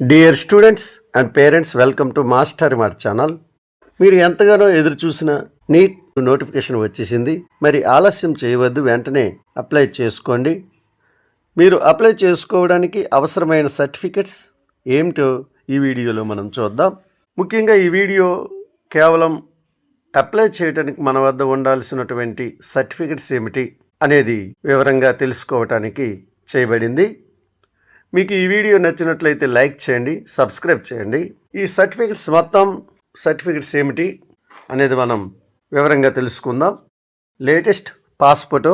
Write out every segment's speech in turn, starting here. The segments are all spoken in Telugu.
Dear students and parents welcome to Master Mart channel మీరు ఎంతగానో ఎదురు చూసిన నీట్ నోటిఫికేషన్ వచ్చేసింది. మరి ఆలస్యం చేయవద్దు వెంటనే అప్లై చేసుకోండి. మీరు అప్లై చేసుకోవడానికి అవసరమైన సర్టిఫికెట్స్ ఏమిటో ఈ వీడియోలో మనం చూద్దాం. ముఖ్యంగా ఈ వీడియో కేవలం అప్లై చేయడానికి మన వద్ద ఉండాల్సినటువంటి సర్టిఫికెట్స్ ఏమిటి అనేది వివరంగా తెలుసుకోవటానికి చేయబడింది. మీకు ఈ వీడియో నచ్చినట్లయితే లైక్ చేయండి సబ్స్క్రైబ్ చేయండి. ఈ సర్టిఫికెట్స్ మొత్తం సర్టిఫికెట్స్ ఏమిటి అనేది మనం వివరంగా తెలుసుకుందాం. లేటెస్ట్ పాస్ ఫోటో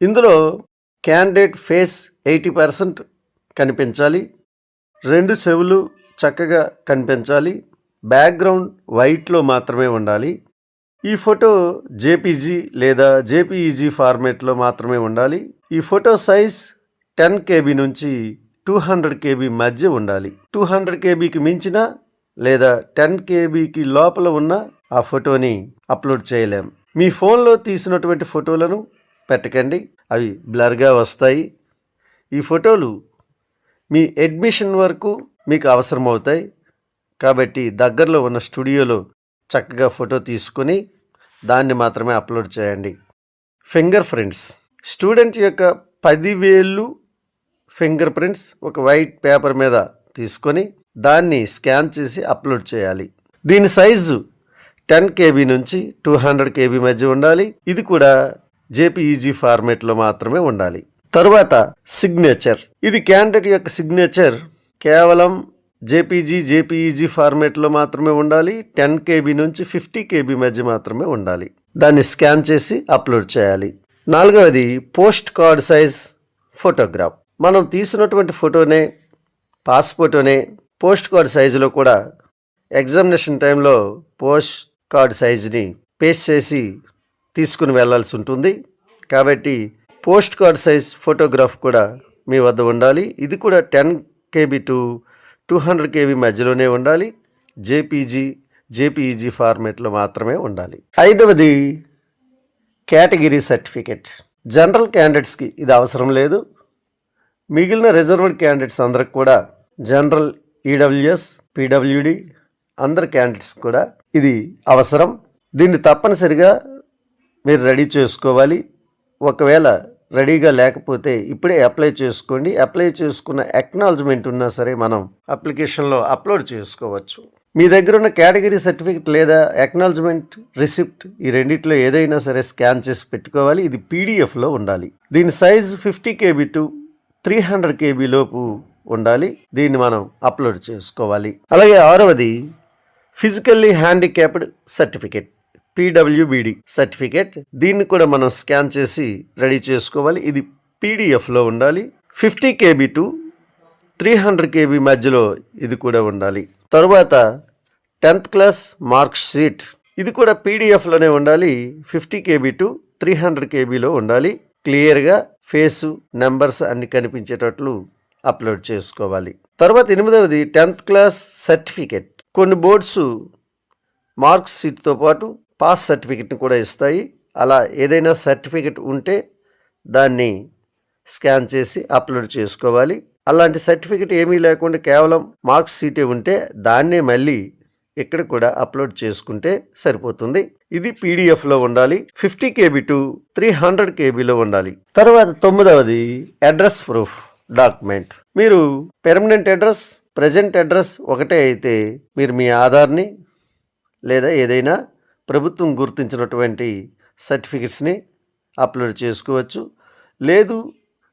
ఇందులో క్యాండిడేట్ ఫేస్ ఎయిటీ పర్సెంట్ కనిపించాలి. రెండు చెవులు చక్కగా కనిపించాలి. బ్యాక్గ్రౌండ్ వైట్లో మాత్రమే ఉండాలి. ఈ ఫోటో జేపీజీ లేదా జేపీఈజీ ఫార్మేట్లో మాత్రమే ఉండాలి. ఈ ఫోటో సైజ్ టెన్ కేబీ నుంచి టూ హండ్రెడ్ కేబీ మధ్య ఉండాలి. టూ హండ్రెడ్ కేబీకి మించిన లేదా టెన్ కేబీకి లోపల ఉన్న ఆ ఫోటోని అప్లోడ్ చేయలేం. మీ ఫోన్లో తీసినటువంటి ఫోటోలను పెట్టకండి. అవి బ్లర్గా వస్తాయి. ఈ ఫోటోలు మీ అడ్మిషన్ వరకు మీకు అవసరమవుతాయి. కాబట్టి దగ్గరలో ఉన్న స్టూడియోలో చక్కగా ఫోటో తీసుకొని దాన్ని మాత్రమే అప్లోడ్ చేయండి. Finger prints. స్టూడెంట్ యొక్క పదివేలు ఫింగర్ ప్రింట్స్ ఒక వైట్ పేపర్ మీద తీసుకొని దాన్ని స్కాన్ చేసి అప్లోడ్ చేయాలి. దీని సైజు టెన్ కేబీ నుంచి టూ హండ్రెడ్ కేబీ మధ్య ఉండాలి. ఇది కూడా జేపీఈజీ ఫార్మేట్లో మాత్రమే ఉండాలి. తరువాత సిగ్నేచర్. ఇది క్యాండిడేట్ యొక్క సిగ్నేచర్. కేవలం జేపీజీ జేపీఈజీ ఫార్మేట్లో మాత్రమే ఉండాలి. టెన్ కేబీ నుంచి ఫిఫ్టీ కేబీ మధ్య మాత్రమే ఉండాలి. దాన్ని స్కాన్ చేసి అప్లోడ్ చేయాలి. నాలుగవది పోస్ట్ కార్డ్ సైజ్ ఫోటోగ్రాఫ్. మనం తీసినటువంటి ఫోటోనే పాస్ పోస్ట్ కార్డ్ సైజులో కూడా ఎగ్జామినేషన్ టైంలో పోస్ట్ కార్డ్ సైజుని పేస్ట్ చేసి తీసుకుని వెళ్ళాల్సి ఉంటుంది. కాబట్టి పోస్ట్ కార్డ్ సైజ్ ఫోటోగ్రాఫ్ కూడా మీ వద్ద ఉండాలి. ఇది కూడా ten KB to two hundred KB మధ్యలోనే ఉండాలి. జేపీజీ జేపీఈజీ ఫార్మేట్లో మాత్రమే ఉండాలి. ఐదవది కేటగిరీ సర్టిఫికెట్. జనరల్ క్యాండిడేట్స్కి ఇది అవసరం లేదు. మిగిలిన రిజర్వ్డ్ క్యాండిడేట్స్ అందరికి కూడా జనరల్ ఈడబ్ల్యూఎస్ పీడబ్ల్యూడి అందరి క్యాండిడేట్స్ కూడా ఇది అవసరం. దీన్ని తప్పనిసరిగా మీరు రెడీ చేసుకోవాలి. ఒకవేళ రెడీగా లేకపోతే ఇప్పుడే అప్లై చేసుకోండి. అప్లై చేసుకున్న అక్నాలజ్మెంట్ ఉన్నా సరే మనం అప్లికేషన్లో అప్లోడ్ చేసుకోవచ్చు. మీ దగ్గర ఉన్న కేటగిరీ సర్టిఫికెట్ లేదా అక్నాలజ్మెంట్ రిసిప్ట్ ఈ రెండిట్లో ఏదైనా సరే స్కాన్ చేసి పెట్టుకోవాలి. ఇది పీడిఎఫ్లో ఉండాలి. దీని size fifty KB to three hundred KB లోపు ఉండాలి. దీన్ని మనం అప్లోడ్ చేసుకోవాలి. అలాగే ఆరవది physically handicapped certificate PWBD certificate. దీన్ని కూడా మనం స్కాన్ చేసి రెడీ చేసుకోవాలి. ఇది పీడిఎఫ్లో ఉండాలి. Fifty KB to three hundred KB మధ్యలో ఇది కూడా ఉండాలి. తరువాత టెన్త్ క్లాస్ మార్క్ షీట్. ఇది కూడా పీడిఎఫ్లోనే ఉండాలి. Fifty KB to three hundred కేబీలో ఉండాలి. క్లియర్గా ఫేసు నెంబర్స్ అన్ని కనిపించేటట్లు అప్లోడ్ చేసుకోవాలి. తర్వాత ఎనిమిదవది టెన్త్ క్లాస్ సర్టిఫికెట్. కొన్ని బోర్డ్స్ మార్క్స్ షీట్తో పాటు పాస్ సర్టిఫికెట్ని కూడా ఇస్తాయి. అలా ఏదైనా సర్టిఫికెట్ ఉంటే దాన్ని స్కాన్ చేసి అప్లోడ్ చేసుకోవాలి. అలాంటి సర్టిఫికెట్ ఏమీ లేకుండా కేవలం మార్క్స్ షీటే ఉంటే దాన్నే మళ్ళీ ఇక్కడ కూడా అప్లోడ్ చేసుకుంటే సరిపోతుంది. ఇది పీడిఎఫ్లో ఉండాలి fifty KB to three hundred కేబీలో ఉండాలి. తర్వాత తొమ్మిదవది అడ్రస్ ప్రూఫ్ డాక్యుమెంట్. మీరు పెర్మనెంట్ అడ్రస్ ప్రజెంట్ అడ్రస్ ఒకటే అయితే మీరు మీ ఆధార్ని లేదా ఏదైనా ప్రభుత్వం గుర్తించినటువంటి సర్టిఫికెట్స్ని అప్లోడ్ చేసుకోవచ్చు. లేదు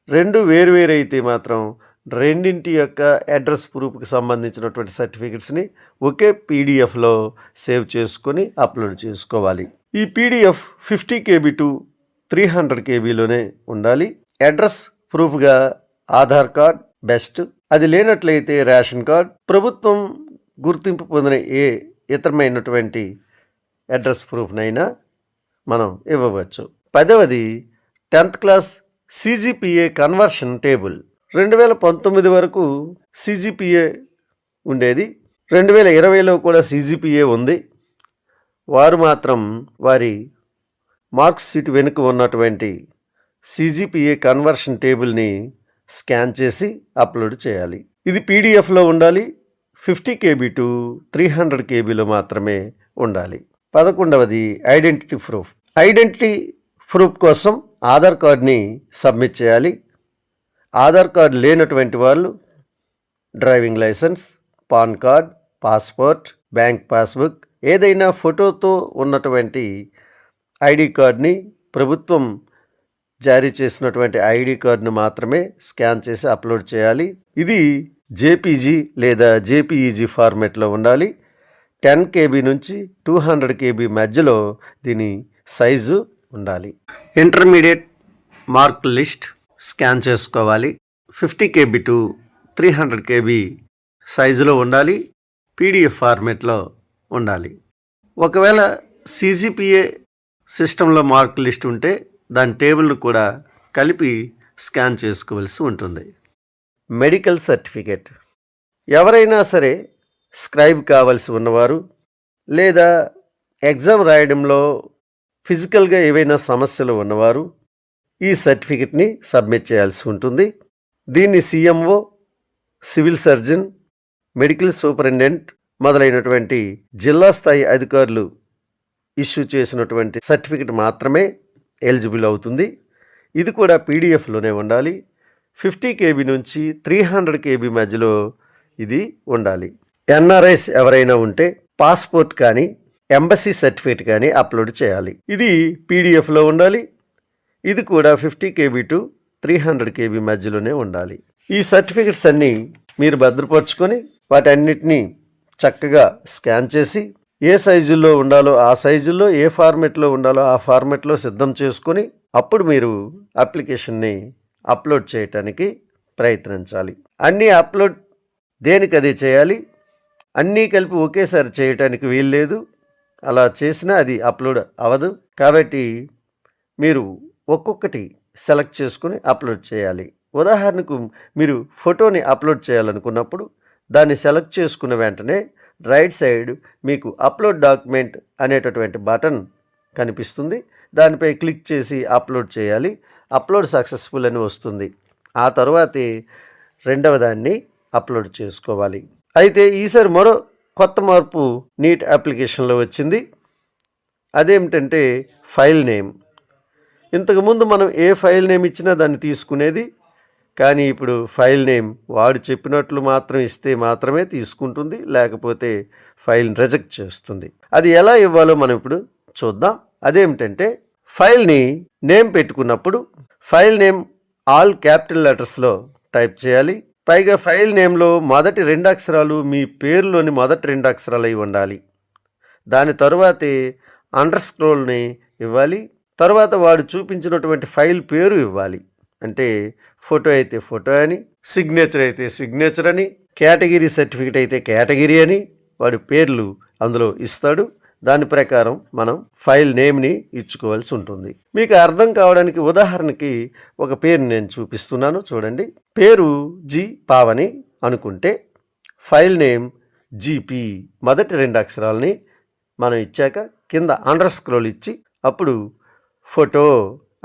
రెండు వేరు అయితే మాత్రం రెండింటి యొక్క అడ్రస్ ప్రూఫ్కి సంబంధించినటువంటి సర్టిఫికెట్స్ని ఒకే పీడిఎఫ్లో సేవ్ చేసుకొని అప్లోడ్ చేసుకోవాలి. ఈ PDF fifty KB to three hundred కేబీలోనే ఉండాలి. అడ్రస్ ప్రూఫ్గా ఆధార్ కార్డ్ బెస్ట్. అది లేనట్లయితే రేషన్ కార్డ్. ప్రభుత్వం గుర్తింపు పొందిన ఏ ఇతరమైనటువంటి అడ్రస్ ప్రూఫ్నైనా మనం ఇవ్వవచ్చు. పదవది tenth class CGPA conversion table. రెండు వేల పంతొమ్మిది వరకు సీజీపీఏ ఉండేది. రెండు వేల ఇరవైలో కూడా సీజీపీఏ ఉంది. వారు మాత్రం వారి మార్క్స్ షీట్ వెనుక ఉన్నటువంటి సీజీపీఏ కన్వర్షన్ టేబుల్ని స్కాన్ చేసి అప్లోడ్ చేయాలి. ఇది పీడిఎఫ్లో ఉండాలి. Fifty KB to three hundred కేబీలో మాత్రమే ఉండాలి. పదకొండవది ఐడెంటిటీ ప్రూఫ్. ఐడెంటిటీ ప్రూఫ్ కోసం ఆధార్ కార్డ్ని సబ్మిట్ చేయాలి. ఆధార్ కార్డ్ లేనటువంటి వాళ్ళు driving licence PAN card passport bank passbook ఏదైనా ఫోటోతో ఉన్నటువంటి ఐడి కార్డ్ని ప్రభుత్వం జారీ చేసినటువంటి ఐడి కార్డును మాత్రమే స్కాన్ చేసి అప్లోడ్ చేయాలి. ఇది జేపీజీ లేదా జేపీఈజీ ఫార్మెట్లో ఉండాలి. టెన్ కేబీ నుంచి టూ హండ్రెడ్ కేబీ మధ్యలో దీని సైజు ఉండాలి. ఇంటర్మీడియట్ మార్క్ లిస్ట్ స్కాన్ చేసుకోవాలి. Fifty KB to three hundred KB సైజులో ఉండాలి. పీడిఎఫ్ ఫార్మేట్లో ఉండాలి. ఒకవేళ సీజీపీఏ సిస్టంలో మార్క్ లిస్ట్ ఉంటే దాని టేబుల్ను కూడా కలిపి స్కాన్ చేసుకోవలసి ఉంటుంది. Medical certificate. ఎవరైనా సరే స్క్రైబ్ కావాల్సి ఉన్నవారు లేదా ఎగ్జామ్ రాయడంలో ఫిజికల్గా ఏవైనా సమస్యలు ఉన్నవారు ఈ సర్టిఫికెట్ని సబ్మిట్ చేయాల్సి ఉంటుంది. దీన్ని CMO civil surgeon medical superintendent మొదలైనటువంటి జిల్లా స్థాయి అధికారులు ఇష్యూ చేసినటువంటి సర్టిఫికెట్ మాత్రమే ఎలిజిబుల్ అవుతుంది. ఇది కూడా పీడిఎఫ్లోనే ఉండాలి. ఫిఫ్టీ కేబీ నుంచి త్రీ హండ్రెడ్ కేబీ మధ్యలో ఇది ఉండాలి. ఎన్ఆర్ఐస్ ఎవరైనా ఉంటే పాస్పోర్ట్ కానీ ఎంబసీ సర్టిఫికేట్ కానీ అప్లోడ్ చేయాలి. ఇది పీడిఎఫ్లో ఉండాలి. ఇది కూడా fifty KB to three hundred KB మధ్యలోనే ఉండాలి. ఈ సర్టిఫికెట్స్ అన్నీ మీరు భద్రపరుచుకొని వాటన్నిటినీ చక్కగా స్కాన్ చేసి ఏ సైజుల్లో ఉండాలో ఆ సైజుల్లో ఏ ఫార్మెట్లో ఉండాలో ఆ ఫార్మెట్లో సిద్ధం చేసుకొని అప్పుడు మీరు అప్లికేషన్ని అప్లోడ్ చేయటానికి ప్రయత్నించాలి. అన్నీ అప్లోడ్ దేనికి అది చేయాలి? అన్నీ కలిపి ఒకేసారి చేయటానికి వీల్లేదు. అలా చేసినా అది అప్లోడ్ అవ్వదు. కాబట్టి మీరు ఒక్కొక్కటి సెలెక్ట్ చేసుకుని అప్లోడ్ చేయాలి. ఉదాహరణకు మీరు ఫోటోని అప్లోడ్ చేయాలనుకున్నప్పుడు దాన్ని సెలెక్ట్ చేసుకున్న వెంటనే రైట్ సైడ్ మీకు అప్లోడ్ డాక్యుమెంట్ అనేటటువంటి బటన్ కనిపిస్తుంది. దానిపై క్లిక్ చేసి అప్లోడ్ చేయాలి. అప్లోడ్ సక్సెస్ఫుల్ అని వస్తుంది. ఆ తర్వాతే రెండవ దాన్ని అప్లోడ్ చేసుకోవాలి. అయితే ఈసారి మరో కొత్త మార్పు నీట్ అప్లికేషన్లో వచ్చింది. అదేమిటంటే ఫైల్ నేమ్. ఇంతకుముందు మనం ఏ ఫైల్ నేమ్ ఇచ్చినా దాన్ని తీసుకునేది కానీ ఇప్పుడు ఫైల్ నేమ్ వాడు చెప్పినట్లు మాత్రం ఇస్తే మాత్రమే తీసుకుంటుంది లేకపోతే ఫైల్ రిజెక్ట్ చేస్తుంది. అది ఎలా ఇవ్వాలో మనం ఇప్పుడు చూద్దాం. అదేమిటంటే ఫైల్ని నేమ్ పెట్టుకున్నప్పుడు ఫైల్ నేమ్ ఆల్ క్యాపిటల్ లెటర్స్లో టైప్ చేయాలి. పైగా ఫైల్ నేమ్లో మొదటి రెండు అక్షరాలు మీ పేరులోని మొదటి రెండు అక్షరాలు అయి ఉండాలి. దాని తరువాతే అండర్ స్క్రోల్ని ఇవ్వాలి. తర్వాత వాడు చూపించినటువంటి ఫైల్ పేరు ఇవ్వాలి. అంటే ఫోటో అయితే ఫోటో అని సిగ్నేచర్ అయితే సిగ్నేచర్ అని కేటగిరీ సర్టిఫికేట్ అయితే కేటగిరీ అని వాడి పేర్లు అందులో ఇస్తాడు. దాని ప్రకారం మనం ఫైల్ నేమ్ని ఇచ్చుకోవాల్సి ఉంటుంది. మీకు అర్థం కావడానికి ఉదాహరణకి ఒక పేరు నేను చూపిస్తున్నాను చూడండి. పేరు జి పావని అనుకుంటే ఫైల్ నేమ్ జీపీ మొదటి రెండు అక్షరాలని మనం ఇచ్చాక కింద అండర్ స్క్రోల్ ఇచ్చి అప్పుడు ఫోటో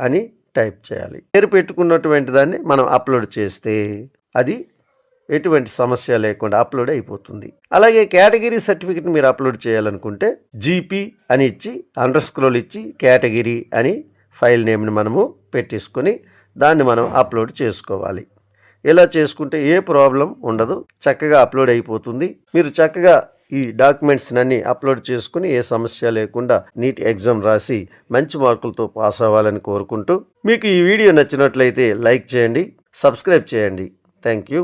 అని టైప్ చేయాలి. పేరు పెట్టుకున్నటువంటి దాన్ని మనం అప్లోడ్ చేస్తే అది ఎటువంటి సమస్య లేకుండా అప్లోడ్ అయిపోతుంది. అలాగే కేటగిరీ సర్టిఫికెట్ మీరు అప్లోడ్ చేయాలనుకుంటే జీపీ అని ఇచ్చి అండర్ స్క్రోల్ ఇచ్చి కేటగిరీ అని ఫైల్ నేమ్ని మనము పెట్టేసుకొని దాన్ని మనం అప్లోడ్ చేసుకోవాలి. ఇలా చేసుకుంటే ఏ ప్రాబ్లం ఉండదు చక్కగా అప్లోడ్ అయిపోతుంది. మీరు చక్కగా ఈ డాక్యుమెంట్స్నన్నీ అప్లోడ్ చేసుకుని ఏ సమస్య లేకుండా నీట్ ఎగ్జామ్ రాసి మంచి మార్కులతో పాస్ అవ్వాలని కోరుకుంటూ మీకు ఈ వీడియో నచ్చినట్లయితే లైక్ చేయండి సబ్స్క్రైబ్ చేయండి. Thank you.